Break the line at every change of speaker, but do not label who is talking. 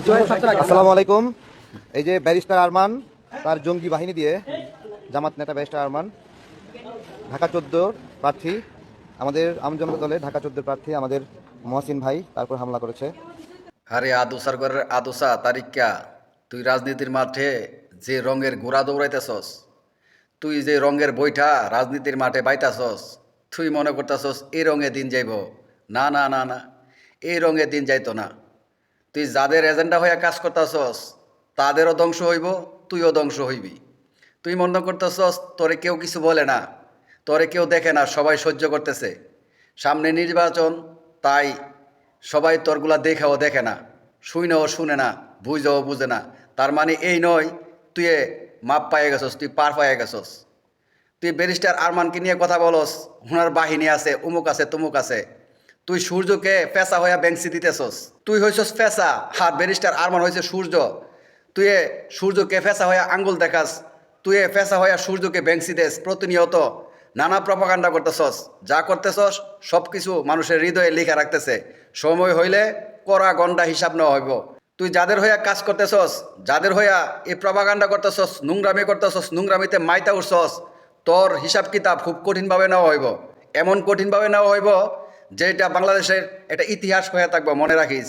আসসালামু আলাইকুম। এই যে ব্যারিস্টার আরমান তার জঙ্গি বাহিনী দিয়ে জামাত নেতা ব্যারিস্টার আরমান ঢাকা চোদ্দ প্রার্থী আমাদের আমজনতা দলে ঢাকা চোদ্দ প্রার্থী আমাদের মহসিন ভাই তারপর হামলা করেছে।
আরে আদুসার ঘরের আদুসা তারিকা তুই রাজনীতির মাঠে যে রঙের ঘোড়া দৌড়াইতেছস তুই যে রঙের বইটা রাজনীতির মাঠে বাইতাছস তুই মনে করতেছস এই রঙে দিন যাইব। না না না না এই রঙে দিন যাইতো না। তুই যাদের এজেন্ডা হইয়া কাজ করতেছস, তাদেরও ধ্বংস হইব, তুইও ধ্বংস হইবি। তুই মনে করতেছস, তোরে কেউ কিছু বলে না, তোরে কেউ দেখে না, সবাই সহ্য করতেছে। সামনে নির্বাচন, তাই সবাই তোরগুলা দেখেও দেখে না শুনেও শুনে না, বুঝেও বুঝে না। তার মানে এই নয়, তুই মাপ পাইয়ে গেছস, তুই পার পাইয়ে গেছস। তুই ব্যারিস্টার আরমানকে নিয়ে কথা বলস, হুনার বাহিনী আছে, উমুক আছে, তুমুক আছে। তুই সূর্যকে ফেসা হইয়া ব্যাংসি দিতেছস। তুই হইছস ফেসা আর ব্যারিস্টার আরমান হয়েছে সূর্য। তুই সূর্যকে ফেসা হইয়া আঙ্গুল দেখাস, তুই ফেসা হইয়া সূর্যকে ব্যাংসি দেস প্রতিনিয়ত। নানা প্রপাকাণ্ডা করতেছস, যা করতেছস সব কিছু মানুষের হৃদয়ে লিখা রাখতেছে। সময় হইলে করা গন্ডা হিসাব নেওয়া হইব। তুই যাদের হইয়া কাজ করতেছস, যাদের হইয়া এই প্রপাগান্ডা করতেছস, নোংরামি করতেছস, নোংরামিতে মাইতা উঠছস, তোর হিসাব কিতাব খুব কঠিনভাবে নেওয়া হইব। এমন কঠিনভাবে নেওয়া হইব যেটা বাংলাদেশের একটা ইতিহাস হয়ে থাকবে মনে রাখিস।